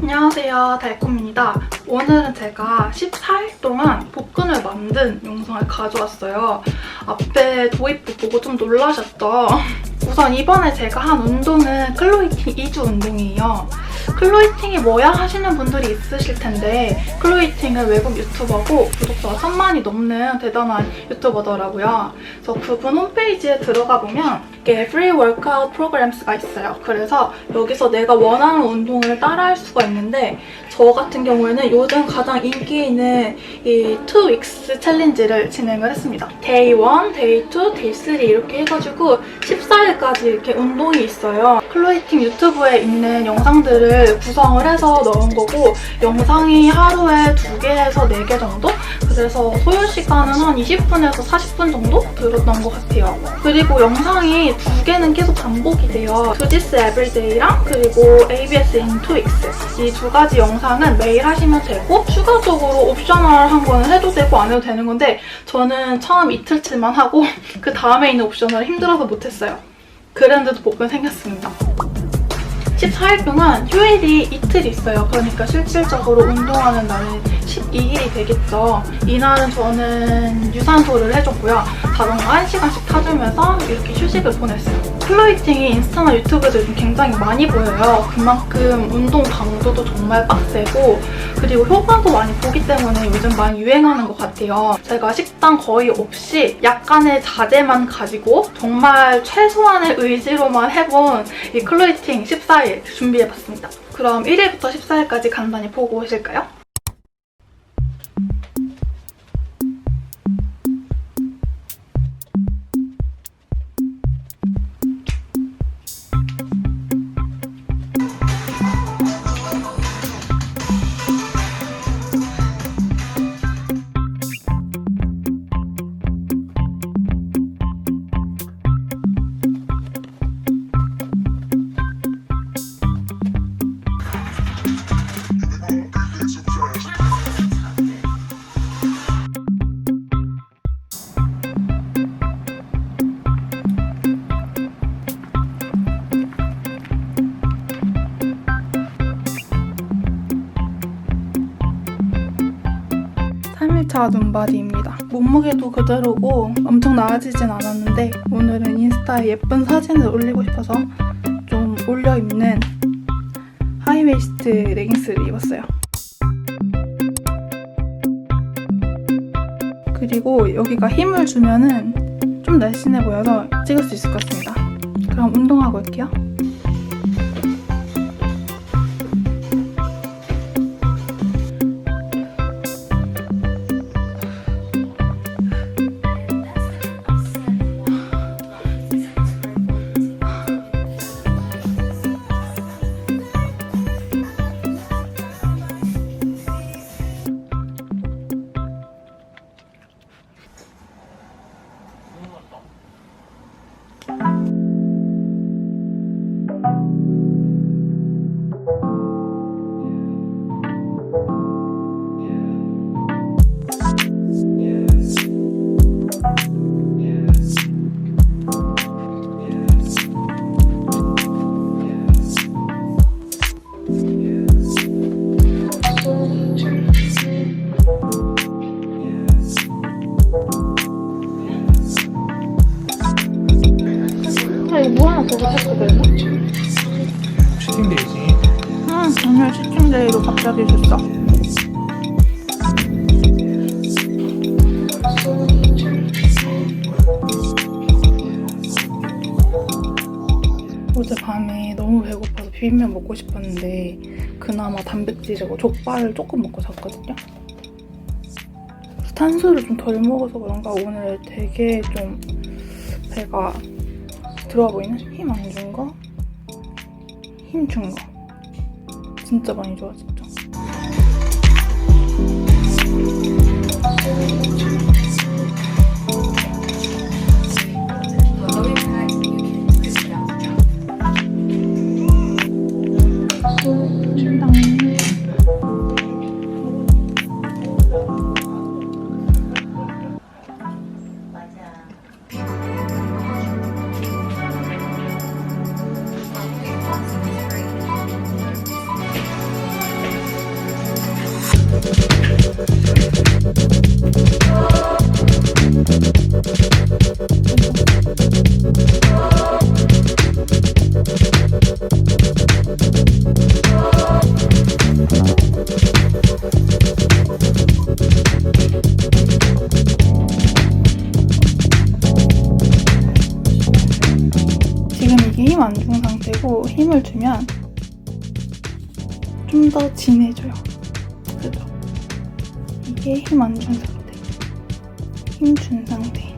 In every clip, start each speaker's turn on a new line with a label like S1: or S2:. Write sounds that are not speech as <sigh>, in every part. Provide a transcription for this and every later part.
S1: 안녕하세요 달콤입니다 오늘은 제가 14일 동안 복근을 만든 영상을 가져왔어요 앞에 도입부 보고 좀 놀라셨죠? <laughs> 우선 이번에 제가 한 운동은 클로이팅 2주 운동이에요 클로이팅이 뭐야 하시는 분들이 있으실 텐데 클로이팅은 외국 유튜버고 구독자가 3만이 넘는 대단한 유튜버더라고요. 그래서 그분 홈페이지에 들어가 보면 이게 Free Workout Programs가 있어요. 그래서 여기서 내가 원하는 운동을 따라할 수가 있는데 저 같은 경우에는 요즘 가장 인기 있는 이 2weeks 챌린지를 진행을 했습니다. Day 1, Day 2, Day 3 이렇게 해가지고 14일까지 이렇게 운동이 있어요. 클로이팅 유튜브에 있는 영상들을 구성을 해서 넣은 거고 영상이 하루에 2개에서 4개 정도? 그래서 소요 시간은 한 20분에서 40분 정도 들었던 것 같아요. 그리고 영상이 2개는 계속 반복이 돼요. This Everyday랑 그리고 ABS in 2Weeks 이두 가지 영상은 매일 하시면 되고 추가적으로 옵셔널한 거는 해도 되고 안 해도 되는 건데 저는 처음 이틀치만 하고 <laughs> 그 다음에 있는 옵셔널 힘들어서 못했어요. 그랬는데도 복근 생겼습니다. 14일 동안 휴일이 이틀 있어요. 그러니까 실질적으로 운동하는 날은 12일이 되겠죠. 이날은 저는 유산소를 해줬고요. 자전거 1시간씩 타주면서 이렇게 휴식을 보냈어요. 클로이팅이 인스타나 유튜브에서 요즘 굉장히 많이 보여요. 그만큼 운동 강도도 정말 빡세고 그리고 효과도 많이 보기 때문에 요즘 많이 유행하는 것 같아요. 제가 식단 거의 없이 약간의 자제만 가지고 정말 최소한의 의지로만 해본 이 클로이팅 14일 준비해봤습니다. 그럼 1일부터 14일까지 간단히 보고 오실까요? 삼일차 눈바디입니다. 몸무게도 그대로고 엄청 나아지진 않았는데 오늘은 인스타에 예쁜 사진을 올리고 싶어서 좀 올려 입는 하이웨이스트 레깅스를 입었어요. 그리고 여기가 힘을 주면은 좀 날씬해 보여서 찍을 수 있을 것 같습니다. 그럼 운동하고 올게요. 아, 하나 보고 샀거든요?
S2: 치팅데이지.
S1: 응, 오늘 시팅데이로 갑자기 줬어. 어제 밤에 너무 배고파서 비빔면 먹고 싶었는데 그나마 단백질이고 족발을 조금 먹고 잤거든요. 탄수를 좀 덜 먹어서 그런가 오늘 되게 좀 배가 들어와 보이는 힘 안 준 거? 힘 준 거. 진짜 많이 좋아졌죠. 더 진해져요. 그죠? 이게 힘 안 준 상태. 힘 준 상태.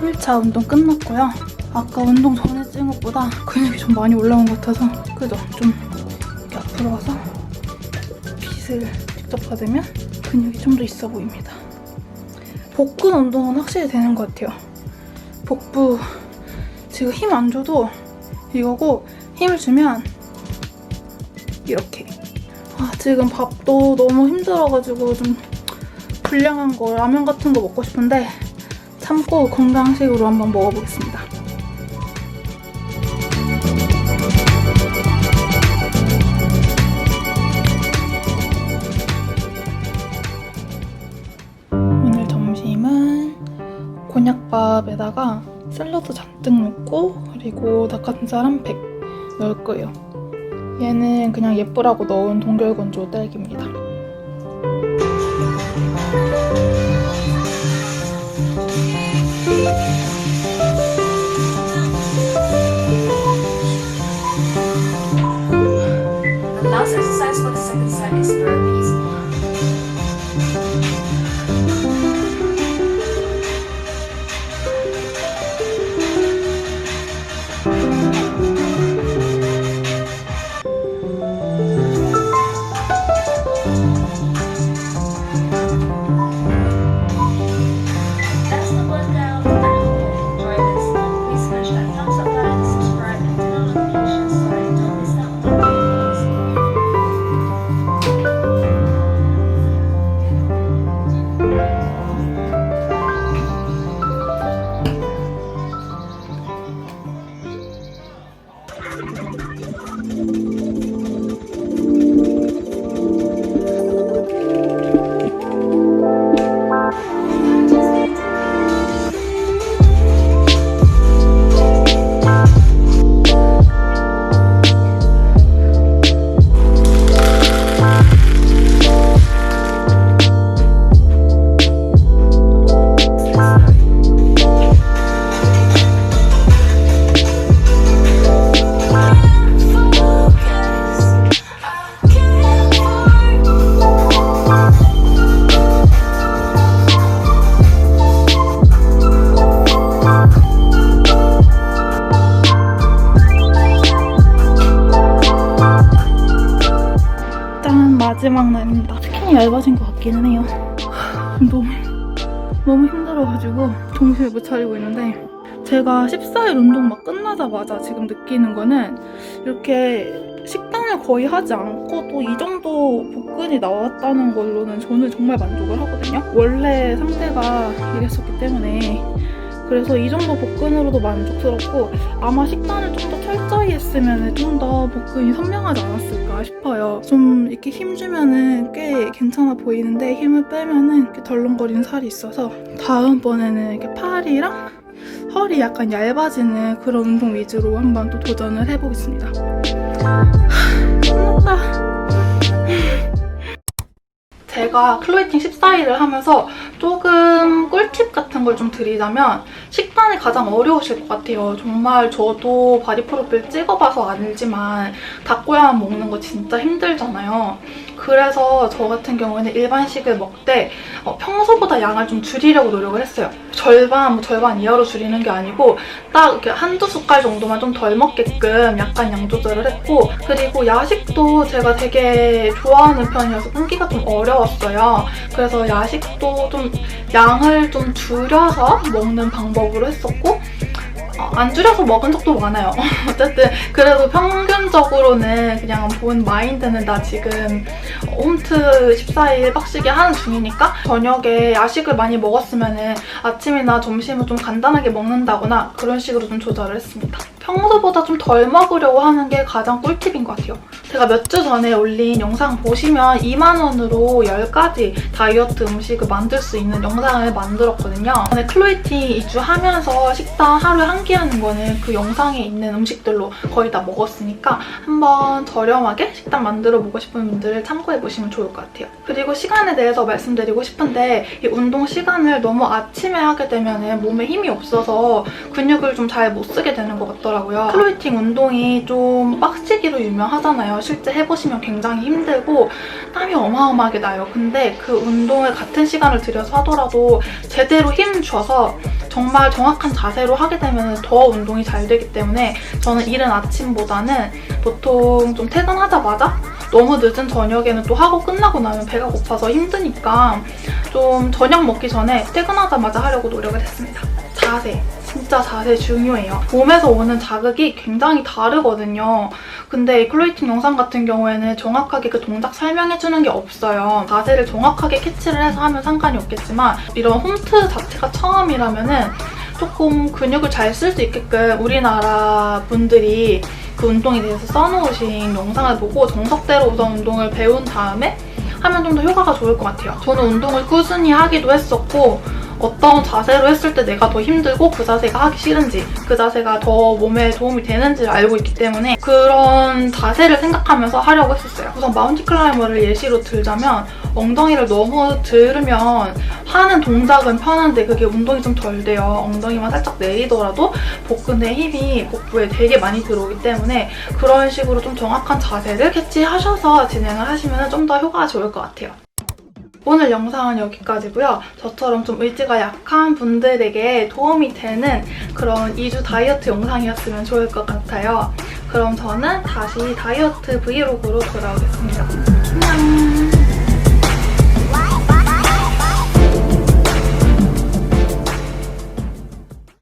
S1: 11차 운동 끝났고요. 아까 운동 전에 찍은 것보다 근육이 좀 많이 올라온 것 같아서 그죠? 좀 이렇게 앞으로 와서 빗을 직접 받으면 근육이 좀 더 있어 보입니다. 복근 운동은 확실히 되는 것 같아요. 복부 지금 힘 안 줘도 이거고 힘을 주면 이렇게 아 지금 밥도 너무 힘들어가지고 좀 불량한 거 라면 같은 거 먹고 싶은데 참고 건강식으로 한번 먹어보겠습니다. 오늘 점심은 곤약밥에다가 샐러드 잔뜩 넣고 그리고 닭가슴살 한 팩 넣을 거예요. 얘는 그냥 예쁘라고 넣은 동결건조 딸기입니다. 너무 너무 힘들어가지고 정신을 못 차리고 있는데 제가 14일 운동 막 끝나자마자 지금 느끼는 거는 이렇게 식단을 거의 하지 않고 또 이 정도 복근이 나왔다는 걸로는 저는 정말 만족을 하거든요. 원래 상태가 이랬었기 때문에 그래서 이 정도 복근으로도 만족스럽고 아마 식단을 좀 더 했으면 좀 더 복근이 선명하지 않았을까 싶어요. 좀 이렇게 힘주면은 꽤 괜찮아 보이는데 힘을 빼면은 이렇게 덜렁거리는 살이 있어서 다음번에는 이렇게 팔이랑 허리 약간 얇아지는 그런 운동 위주로 한번 또 도전을 해보겠습니다. 하, 끝났다. 제가 클로이팅 14일을 하면서 조금 꿀팁 같은 걸 좀 드리자면 식단이 가장 어려우실 것 같아요. 정말 저도 바디 프로필 찍어봐서 알지만 닭고야만 먹는 거 진짜 힘들잖아요. 그래서 저 같은 경우에는 일반식을 먹되 어, 평소보다 양을 좀 줄이려고 노력을 했어요. 절반, 뭐 절반 이하로 줄이는 게 아니고 딱 이렇게 한두 숟갈 정도만 좀 덜 먹게끔 약간 양 조절을 했고 그리고 야식도 제가 되게 좋아하는 편이어서 끊기가 좀 어려웠어요. 그래서 야식도 좀 양을 좀 줄여서 먹는 방법으로 했었고 어, 안 줄여서 먹은 적도 많아요. <laughs> 어쨌든 그래도 평균적으로는 그냥 본 마인드는 나 지금 홈트 14일 빡시게 하는 중이니까 저녁에 야식을 많이 먹었으면 아침이나 점심을 좀 간단하게 먹는다거나 그런 식으로 좀 조절을 했습니다. 평소보다 좀 덜 먹으려고 하는 게 가장 꿀팁인 것 같아요. 제가 몇 주 전에 올린 영상 보시면 2만 원으로 10가지 다이어트 음식을 만들 수 있는 영상을 만들었거든요. 전에 클로이티 2주 하면서 식단 하루에 한 끼 하는 거는 그 영상에 있는 음식들로 거의 다 먹었으니까 한번 저렴하게 식단 만들어 보고 싶은 분들 참고해 보 시면 좋을 것 같아요. 그리고 시간에 대해서 말씀드리고 싶은데 이 운동 시간을 너무 아침에 하게 되면 몸에 힘이 없어서 근육을 좀 잘 못 쓰게 되는 것 같더라고요. 클로이팅 운동이 좀 빡시기로 유명하잖아요. 실제 해보시면 굉장히 힘들고 땀이 어마어마하게 나요. 근데 그 운동을 같은 시간을 들여서 하더라도 제대로 힘 줘서 정말 정확한 자세로 하게 되면 더 운동이 잘 되기 때문에 저는 이른 아침보다는 보통 좀 퇴근하자마자 너무 늦은 저녁에는 또 하고 끝나고 나면 배가 고파서 힘드니까 좀 저녁 먹기 전에 퇴근하자마자 하려고 노력을 했습니다. 자세. 진짜 자세 중요해요. 몸에서 오는 자극이 굉장히 다르거든요. 근데 이 클로이팅 영상 같은 경우에는 정확하게 그 동작 설명해주는 게 없어요. 자세를 정확하게 캐치를 해서 하면 상관이 없겠지만 이런 홈트 자체가 처음이라면은 조금 근육을 잘 쓸 수 있게끔 우리나라 분들이 그 운동에 대해서 써놓으신 영상을 보고 정석대로 우선 운동을 배운 다음에 하면 좀 더 효과가 좋을 것 같아요. 저는 운동을 꾸준히 하기도 했었고 어떤 자세로 했을 때 내가 더 힘들고 그 자세가 하기 싫은지 그 자세가 더 몸에 도움이 되는지를 알고 있기 때문에 그런 자세를 생각하면서 하려고 했었어요. 우선 마운티 클라이머를 예시로 들자면 엉덩이를 너무 들으면 하는 동작은 편한데 그게 운동이 좀 덜 돼요. 엉덩이만 살짝 내리더라도 복근의 힘이 복부에 되게 많이 들어오기 때문에 그런 식으로 좀 정확한 자세를 캐치하셔서 진행을 하시면 좀 더 효과가 좋을 것 같아요. 오늘 영상은 여기까지고요. 저처럼 좀 의지가 약한 분들에게 도움이 되는 그런 2주 다이어트 영상이었으면 좋을 것 같아요. 그럼 저는 다시 다이어트 브이로그로 돌아오겠습니다. 안녕!